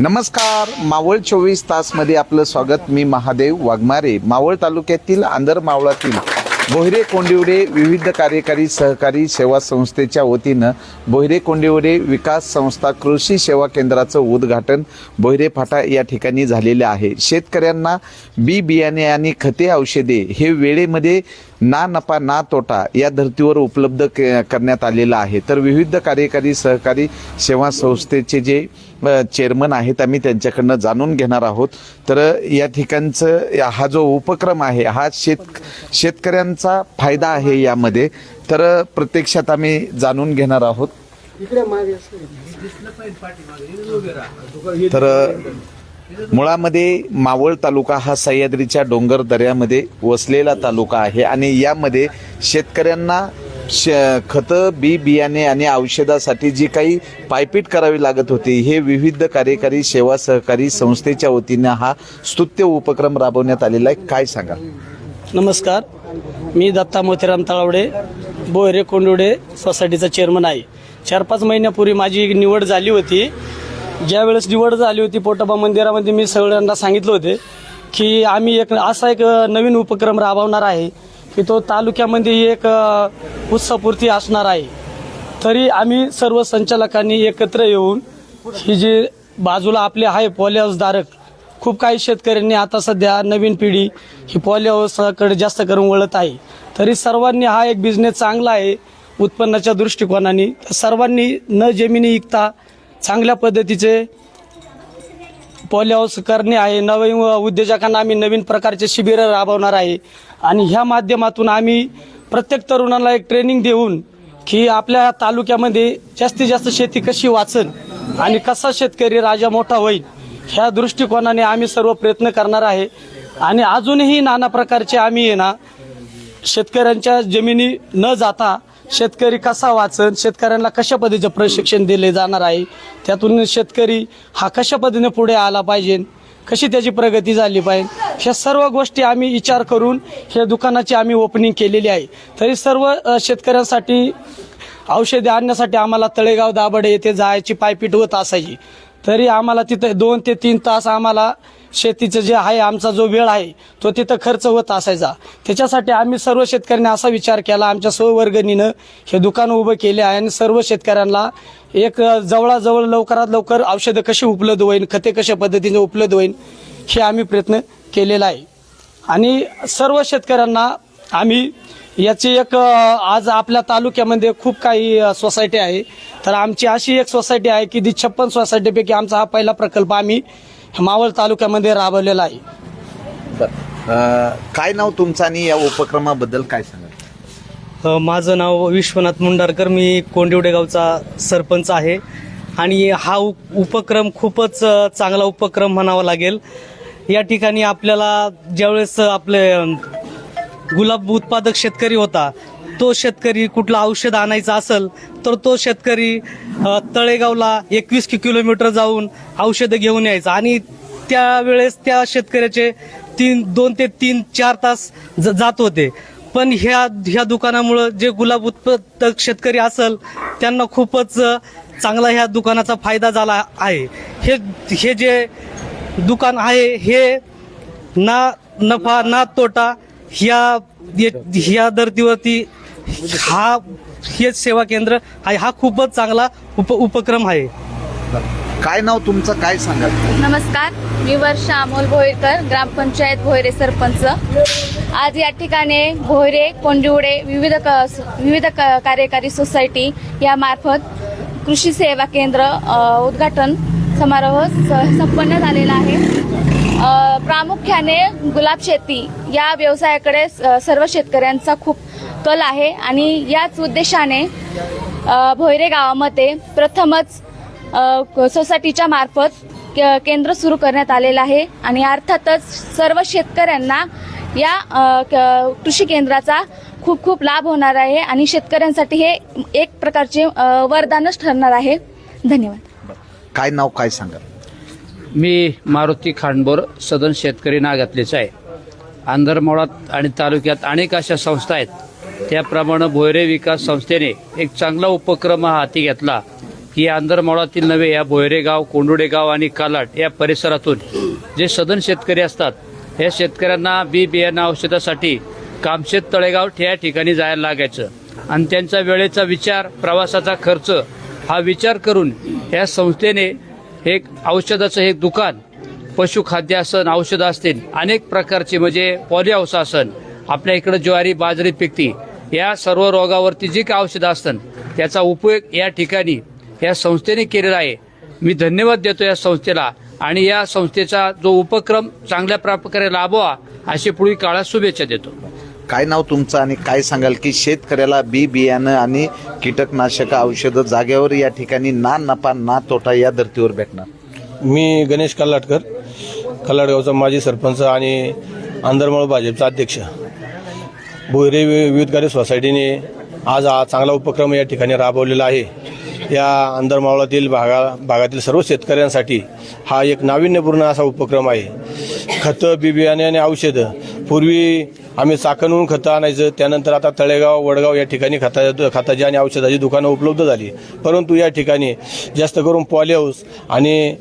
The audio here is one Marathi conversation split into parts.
नमस्कार. मावळ चोवीस तासमध्ये आपलं स्वागत. मी महादेव वाघमारे. मावळ तालुक्यातील आंधर मावळातील बोहिरे कोंडिवडे विविध कार्यकारी सहकारी सेवा संस्थेच्या वतीनं बोहिरे कोंडिवडे विकास संस्था कृषी सेवा केंद्राचं उद्घाटन बोहिरे फाटा या ठिकाणी झालेले आहे. शेतकऱ्यांना बी बियाणे आणि खते औषधे हे वेळेमध्ये ना नफा ना तोटा या धर्तीवर उपलब्ध के- करण्यात आलेलं आहे. तर विविध कार्यकारी सहकारी सेवा संस्थेचे जे चेअरमन आहेत आम्ही त्यांच्याकडनं जाणून घेणार आहोत. तर या ठिकाणचं या- हा जो उपक्रम आहे हा शेत शेतकऱ्यांचा फायदा आहे यामध्ये. तर प्रत्यक्षात आम्ही जाणून घेणार आहोत. तर मुळामध्ये मावळ तालुका हा सह्याद्रीच्या डोंगर दऱ्यामध्ये वसलेला तालुका आहे आणि यामध्ये शेतकऱ्यांना श खतं बी बियाणे आणि औषधासाठी जी काही पायपीट करावी लागत होती हे विविध कार्यकारी सेवा सहकारी संस्थेच्या वतीनं हा स्तुत्य उपक्रम राबवण्यात आलेला आहे. काय सांगा नमस्कार. मी दत्ता मोतीराम तळावडे बोयरे कोंडुडे सोसायटीचा चेअरमन आहे. चार पाच महिन्यापूर्वी माझी निवड झाली होती. ज्यावेळेस निवड झाली होती पोटोबा मंदिरामध्ये मी सगळ्यांना सांगितलं होते की आम्ही एक असा एक नवीन उपक्रम राबवणार आहे की तो तालुक्यामध्ये एक उत्सवपूर्ती असणार आहे. तरी आम्ही सर्व संचालकांनी एकत्र येऊन ही जी बाजूला आपले आहे पॉलिहाऊसधारक खूप काही शेतकऱ्यांनी आता सध्या नवीन पिढी ही पॉलिहाऊसकडे जास्त करून वळत आहे. तरी सर्वांनी हा एक बिझनेस चांगला आहे उत्पन्नाच्या दृष्टिकोनाने. सर्वांनी न जमिनी इकता चांगल्या पद्धतीचे पॉलिहाऊस करणे आहे. नवीन उद्योजकांना आम्ही नवीन प्रकारचे शिबिरं राबवणार आहे. आणि ह्या माध्यमातून आम्ही प्रत्येक तरुणाला एक ट्रेनिंग देऊन की आपल्या तालुक्यामध्ये जास्तीत जास्त शेती कशी वाचन आणि कसा शेतकरी राजा मोठा होईल ह्या दृष्टिकोनाने आम्ही सर्व प्रयत्न करणार आहे. आणि अजूनही नाना प्रकारचे आम्ही ना शेतकऱ्यांच्या जमिनी न जाता शेतकरी कसा वाचन शेतकऱ्यांना कशा पद्धतीचं प्रशिक्षण दिले जाणार आहे त्यातून शेतकरी हा कशा पद्धतीने पुढे आला पाहिजे कशी त्याची प्रगती झाली पाहिजे ह्या सर्व गोष्टी आम्ही विचार करून ह्या दुकानाची आम्ही ओपनिंग केलेली आहे. तरी सर्व शेतकऱ्यांसाठी औषधे आणण्यासाठी आम्हाला तळेगाव दाबडे येथे जायची पायपीट होत असायची. तरी आम्हाला तिथं दोन ते तीन तास आम्हाला शेतीचं जे आहे आमचा जो वेळ आहे तो तिथं खर्च होत असायचा. त्याच्यासाठी आम्ही सर्व शेतकऱ्यांनी असा विचार केला आमच्या स्ववर्गणीनं हे दुकान उभं केले आहे आणि सर्व शेतकऱ्यांना एक जवळाजवळ लवकरात लवकर औषधं कशी उपलब्ध होईल खते कशा पद्धतीने उपलब्ध होईल हे आम्ही प्रयत्न केलेला आहे. आणि सर्व शेतकऱ्यांना आम्ही याची एक आज आपल्या तालुक्यामध्ये खूप काही सोसायटी आहे. तर आमची अशी एक सोसायटी आहे की ती छप्पन सोसायटीपैकी आमचा हा पहिला प्रकल्प आम्ही मावळ तालुक्यामध्ये राबवलेला आहे. अ, काय नाव तुमचं आणि या उपक्रमाबद्दल काय सांगा अ, माझं नाव विश्वनाथ मुंडारकर मी कोंडिवडे गावचा सरपंच आहे. आणि हा उप उपक्रम खूपच अ, चांगला उपक्रम म्हणावा लागेल. या ठिकाणी आपल्याला ज्यावेळेस आपले गुलाब उत्पादक शेतकरी होता तो शेतकरी कुठलं औषध आणायचं असेल तर तो शेतकरी तळेगावला एकवीस किलोमीटर जाऊन औषधं घेऊन यायचं. आणि त्यावेळेस त्या शेतकऱ्याचे तीन दोन ते तीन चार तास ज- जात होते. पण ह्या ह्या दुकानामुळं जे गुलाब उत्पादक शेतकरी असेल त्यांना खूपच चांगला ह्या दुकानाचा फायदा झाला आहे. हे हे जे दुकान आहे हे ना नफा ना तोटा ह्या ह्या धर्तीवरती हा हे सेवा केंद्र आहे हा खूपच चांगला उप उपक्रम आहे. काय नाव तुमचं? काय सांगा नमस्कार. मी वर्षा अमोल भोईरकर ग्रामपंचायत भोयरे सरपंच. आज या ठिकाणी भोयरे कोंडिवडे विविध क विविध क कार्यकारी सोसायटी यामार्फत कृषी सेवा केंद्र अ, उद्घाटन समारोह स- संपन्न झालेला आहे. अ, प्रामुख्याने गुलाब शेती या व्यवसायाकडे स- सर्व शेतकऱ्यांचा खूप कल आहे आणि याच उद्देशाने भोयरे गावामध्ये प्रथमच सोसायटीच्या मार्फत के- केंद्र सुरू करण्यात आलेलं आहे आणि अर्थातच सर्व शेतकऱ्यांना या कृषी केंद्राचा खूप खूप लाभ होणार आहे आणि शेतकऱ्यांसाठी हे एक प्रकारचे वरदानच ठरणार आहे. धन्यवाद. काय नाव काय सांगा? मी मारुती खांडबोर सदन शेतकरी नागातलेच आहे. आंधरमोळात आणि तालुक्यात अनेक अशा संस्था आहेत त्याप्रमाणे भोयरे विकास संस्थेने एक चांगला उपक्रम हा हाती घेतला. की आंधरमोळातील नव्हे या भोयरे गाव कोंडुडे गाव आणि कालाट या परिसरातून जे सदन शेतकरी असतात या शेतकऱ्यांना बी बियाणं औषधासाठी कामशेत तळेगाव या ठिकाणी जायला लागायचं. आणि त्यांचा वेळेचा विचार प्रवासाचा खर्च हा विचार करून या संस्थेने एक औषधाचं एक दुकान पशुखाद्यासन औषधं असतील अनेक प्रकारचे म्हणजे पॉलिहाऊस आसन आपल्या इकडं ज्वारी बाजरी पिकती. या सर्व रोगावरती जी काय औषधं असतात त्याचा उपयोग या ठिकाणी या संस्थेने केलेला आहे. मी धन्यवाद देतो या संस्थेला आणि या संस्थेचा जो उपक्रम चांगल्या प्रकारे लाभवा अशी पुढील काळात शुभेच्छा देतो. काय नाव तुमचं आणि काय सांगाल की शेतकऱ्याला बी बियाणं आणि कीटकनाशक औषधं जागेवर या ठिकाणी ना नफा ना तोटा या धर्तीवर भेटणार? मी गणेश कल्लाटकर कल्लाटगावचा माजी सरपंच आणि आंधरमाळ भाजपचा अध्यक्ष. भोयरे वि- विविध सोसायटीने आज हा चांगला उपक्रम या ठिकाणी राबवलेला आहे. या अंदरमावळातील भागा भागातील सर्व शेतकऱ्यांसाठी हा एक नाविन्यपूर्ण असा उपक्रम आहे. खतं बी बियाणे आणि औषधं. पूर्वी आम्ही चाकणहून खतं आणायचं त्यानंतर आता तळेगाव वडगाव या ठिकाणी खता खताची आणि औषधाची दुकानं उपलब्ध झाली. परंतु या ठिकाणी जास्त करून पॉलीहाऊस आणि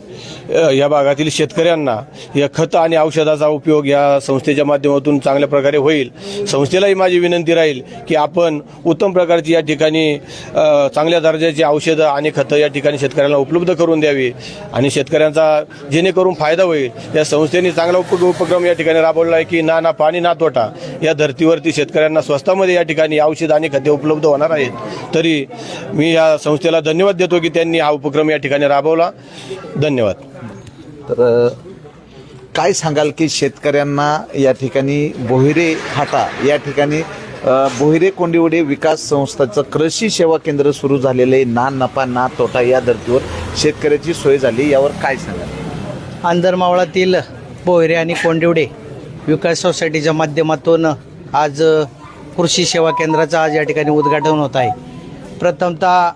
या भागातील शेतकऱ्यांना या खत आणि औषधाचा उपयोग या संस्थेच्या माध्यमातून चांगल्या प्रकारे होईल. संस्थेलाही माझी विनंती राहील की आपण उत्तम प्रकारची या ठिकाणी चांगल्या दर्जाची औषधं आणि खतं या ठिकाणी शेतकऱ्यांना उपलब्ध करून द्यावी आणि शेतकऱ्यांचा जेणेकरून फायदा होईल. या संस्थेने चांगला उप उपक्रम या ठिकाणी राबवला आहे की ना ना पाणी ना तोटा. या धर्तीवरती शेतकऱ्यांना स्वस्तामध्ये या ठिकाणी औषध आणि खते उपलब्ध होणार आहेत. तरी मी या संस्थेला धन्यवाद देतो की त्यांनी हा उपक्रम या ठिकाणी राबवला. धन्यवाद. तर काय सांगाल की शेतकऱ्यांना या ठिकाणी बोहिरे फाटा या ठिकाणी बोहिरे कोंडिवडे विकास संस्थाचं कृषी सेवा केंद्र सुरू झालेलं आहे ना नफा ना तोटा या धर्तीवर शेतकऱ्याची सोय झाली. यावर काय सांगाल? आंधरमावळातील बोयरे आणि कोंडिवडे विकास सोसायटीच्या माध्यमातून आज कृषी सेवा केंद्राचं आज या ठिकाणी उद्घाटन होत आहे. प्रथमतः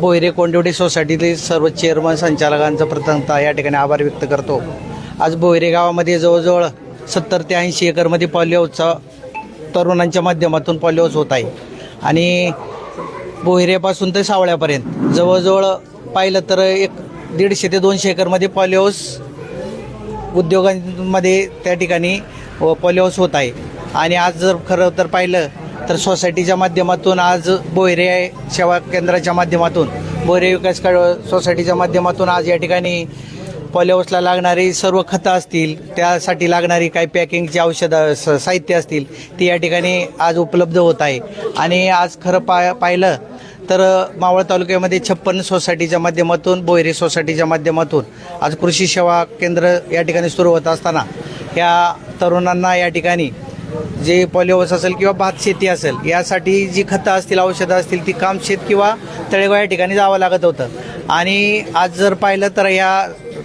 बोयरे कोंडिवडे सोसायटीतील सर्व चेअरमन संचालकांचं प्रथमतः या ठिकाणी आभार व्यक्त करतो. आज बोयरे गावामध्ये जवळजवळ सत्तर ते ऐंशी एकरमध्ये पॉलिओचा तरुणांच्या माध्यमातून पॉलिओस होत आहे. आणि बोहिरेपासून ते सावळ्यापर्यंत जवळजवळ पाहिलं तर एक दीडशे ते दोनशे एकरमध्ये पॉलिओस उद्योगांमध्ये त्या ठिकाणी पॉलिओस होत आहे. आणि आज जर खरं तर पाहिलं तर सोसायटीच्या माध्यमातून आज बोयरे सेवा केंद्राच्या माध्यमातून. बोयरे विकास क- सोसायटीच्या माध्यमातून आज या ठिकाणी पॉलिहाऊसला लागणारी सर्व खतं असतील त्यासाठी लागणारी काही पॅकिंगची औषधं साहित्य असतील ती या ठिकाणी आज उपलब्ध होत आहे. आणि आज खरं पा पाहिलं तर मावळ तालुक्यामध्ये छप्पन सोसायटीच्या माध्यमातून बोयरे सोसायटीच्या माध्यमातून आज कृषी सेवा केंद्र या ठिकाणी सुरू होत असताना या तरुणांना या ठिकाणी जे पॉलिओस असेल किंवा भात शेती असेल यासाठी जी खतं असतील औषधं असतील ती काम शेत किंवा तळेगाव या ठिकाणी जावं लागत होतं. आणि आज जर पाहिलं तर या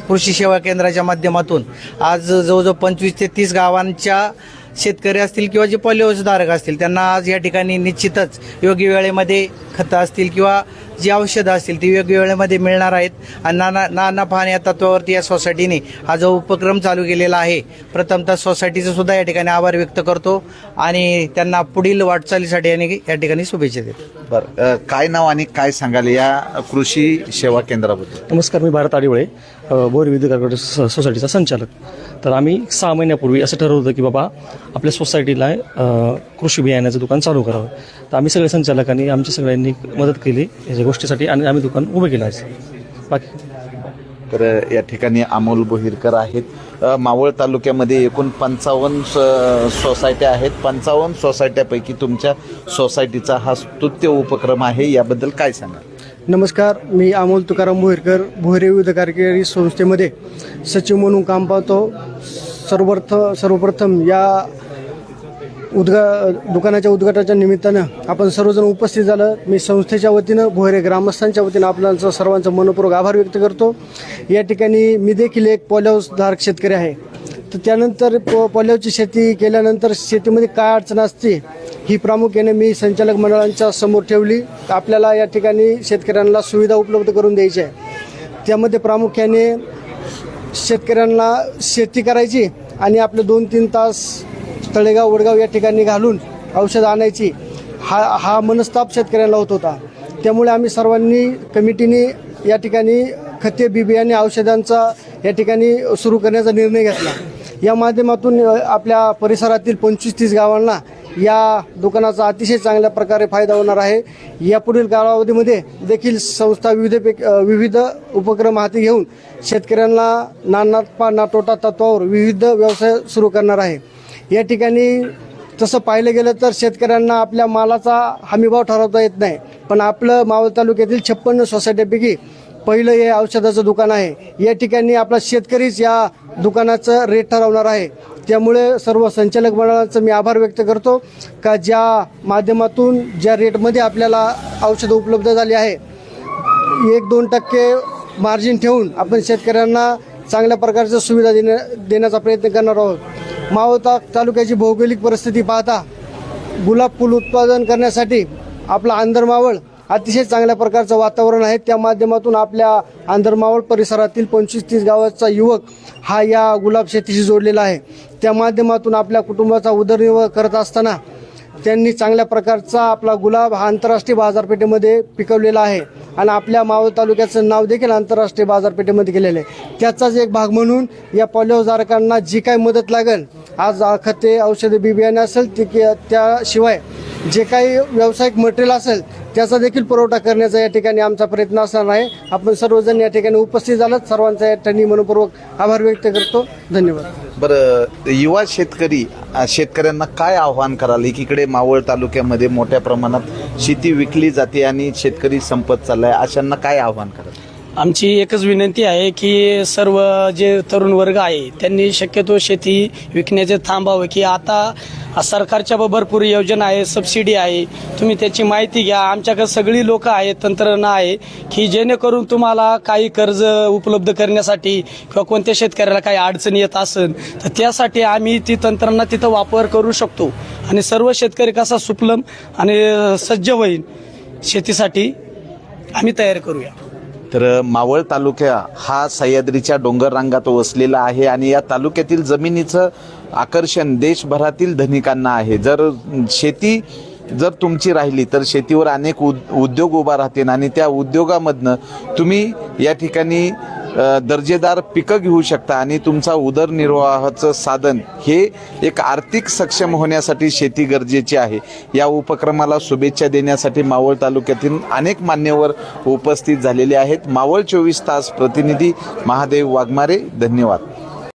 कृषी सेवा केंद्राच्या माध्यमातून आज जवळजवळ पंचवीस ते तीस गावांच्या शेतकरी असतील किंवा जे पॉलिओसधारक असतील त्यांना आज या ठिकाणी निश्चितच योग्य वेळेमध्ये खतं असतील किंवा जी औषधं असतील ती योग्य वेळेमध्ये मिळणार आहेत. आणि नाना नाना पाहणे या तत्वावरती या सोसायटीने हा जो उपक्रम चालू केलेला आहे प्रथमतः सोसायटीचं सुद्धा या ठिकाणी आभार व्यक्त करतो आणि त्यांना पुढील वाटचालीसाठी आणि या ठिकाणी शुभेच्छा देतो. बरं काय नाव आणि काय सांगाल या कृषी सेवा केंद्राबद्दल? नमस्कार मी भारत आडिवळे अ, बोर स- सोसायटीचा संचालक. तर आम्ही सहा महिन्यापूर्वी असं ठरवलं होतं की बाबा आपल्या सोसायटीला कृषी बियाण्याचं दुकान चालू करावं. तर आम्ही सगळे संचालकांनी आमच्या सगळ्यांनी मदत केली याच्या गोष्टीसाठी आणि आम्ही दुकान उभं केलं आहे बाकी तर या ठिकाणी अमोल बोहिरकर आहेत. मावळ तालुक्यामध्ये एकूण पंचावन्न स- सोसायट्या आहेत. पंचावन्न सोसायट्यापैकी तुमच्या सोसायटीचा हा स्तुत्य उपक्रम आहे. याबद्दल काय सांगाल? नमस्कार मी अमोल तुकाराम भोईरकर भोरे विविध कार्यकारी संस्थेमध्ये सचिव म्हणून काम पाहतो. सर्वप्रथ सर्वप्रथम या उद्घा दुकानाच्या उद्घाटनाच्या निमित्तानं आपण सर्वजण उपस्थित झालं. मी संस्थेच्या वतीनं भोयरे ग्रामस्थांच्या वतीनं आपल्याचं सर्वांचं मनपूर्वक आभार व्यक्त करतो. या ठिकाणी मी देखील एक पॉलिहाऊसधारक शेतकरी आहे. तर त्यानंतर प पॉलिहाऊसची शेती केल्यानंतर शेतीमध्ये काय अडचण असते ही प्रामुख्याने मी संचालक मंडळांच्या समोर ठेवली. आपल्याला या ठिकाणी शेतकऱ्यांना सुविधा उपलब्ध करून द्यायची आहे. त्यामध्ये प्रामुख्याने शेतकऱ्यांना शेती करायची आणि आपले दोन तीन तास तळेगाव वडगाव या ठिकाणी घालून औषध आणायची. हा हा मनस्ताप शेतकऱ्यांना होत होता. त्यामुळे आम्ही सर्वांनी कमिटीने या ठिकाणी खते बी बियाणे औषधांचा या ठिकाणी सुरू करण्याचा निर्णय घेतला. या माध्यमातून आपल्या परिसरातील पंचवीस तीस गावांना या दुकानाचा अतिशय चांगल्या प्रकारे फायदा होणार आहे. यापुढील कालावधीमध्ये देखील संस्था विविध पेक- विविध उपक्रम हाती घेऊन शेतकऱ्यांना ना नाटोटा ना तोटा तत्वावर विविध व्यवसाय सुरू करणार आहे. या ठिकाणी तसं पाहिलं गेलं तर शेतकऱ्यांना आपल्या मालाचा हमीभाव ठरवता येत नाही. पण आपलं मावळ तालुक्यातील छप्पन्न सोसायटीपैकी पहिलं हे औषधाचं दुकान आहे. या ठिकाणी आपला शेतकरीच या दुकानाचं रेट ठरवणार आहे. त्यामुळे सर्व संचालक मंडळाचं मी आभार व्यक्त करतो का ज्या माध्यमातून ज्या रेटमध्ये आपल्याला औषधं उपलब्ध झाली आहे एक दोन टक्के मार्जिन ठेवून आपण शेतकऱ्यांना चांगल्या प्रकारच्या सुविधा देण्या देण्याचा प्रयत्न करणार आहोत. मावता तालुक्याची भौगोलिक परिस्थिती पाहता गुलाब फूल उत्पादन करण्यासाठी आपला आंधरमावळ अतिशय चांगल्या प्रकारचं वातावरण आहे. त्या माध्यमातून आपल्या आंधरमावळ परिसरातील पंचवीस तीस गावाचा युवक हा या गुलाब शेतीशी जोडलेला आहे. त्या माध्यमातून आपल्या कुटुंबाचा उदरनिर्वाह करत असताना त्यांनी चांगल्या प्रकारचा आपला गुलाब हा आंतरराष्ट्रीय बाजारपेठेमध्ये पिकवलेला आहे आणि आपल्या मावळ तालुक्याचं नाव देखील आंतरराष्ट्रीय बाजारपेठेमध्ये गेलेलं आहे. त्याचाच एक भाग म्हणून या पॉलिओधारकांना जी काही मदत लागेल आज खते औषधे बी बियाणे असेल ती त्याशिवाय जे काही व्यावसायिक मटेरियल असेल त्याचा देखील पुरवठा करण्याचा या ठिकाणी आमचा प्रयत्न असणार आहे. आपण सर्वजण या ठिकाणी उपस्थित झालात. सर्वांचा या ठिकाणी मनपूर्वक आभार व्यक्त करतो. धन्यवाद. बरं युवा शेतकरी शेतकऱ्यांना काय आव्हान कराल? एकीकडे मावळ तालुक्यामध्ये मोठ्या प्रमाणात शेती विकली जाते आणि शेतकरी संपत चाललाय. अशांना काय आव्हान कराल? आमची एकच विनंती आहे की सर्व जे तरुण वर्ग आहे त्यांनी शक्यतो शेती विकण्याचे थांबावं की आता सरकारच्या ब- भरपूर योजना आहे सबसिडी आहे. तुम्ही त्याची माहिती घ्या. आमच्याकडे सगळी लोक आहेत तंत्रज्ञ आहे की जेणेकरून तुम्हाला काही कर्ज उपलब्ध करण्यासाठी किंवा कोणत्या शेतकऱ्याला काही अडचण येत असेल तर त्यासाठी आम्ही ती तंत्रणा तिथं वापर करू शकतो. आणि सर्व शेतकरी कसा सुपलम आणि सज्ज होईल शेतीसाठी आम्ही तयार करूया. तर मावळ तालुक्या हा सह्याद्रीच्या डोंगर रांगात वसलेला आहे आणि या तालुक्यातील जमिनीचं आकर्षण देशभरातील धनिकांना आहे. जर शेती जर तुमची राहिली तर शेतीवर अनेक उद उद्योग उभा राहतील आणि त्या उद्योगामधनं तुम्ही या ठिकाणी दर्जेदार पिकं घेऊ शकता आणि तुमचा उदरनिर्वाहाचं साधन हे एक आर्थिक सक्षम होण्यासाठी शेती गरजेची आहे. या उपक्रमाला शुभेच्छा देण्यासाठी मावळ तालुक्यातील अनेक मान्यवर उपस्थित झालेले आहेत. मावळ चोवीस तास प्रतिनिधी महादेव वाघमारे धन्यवाद.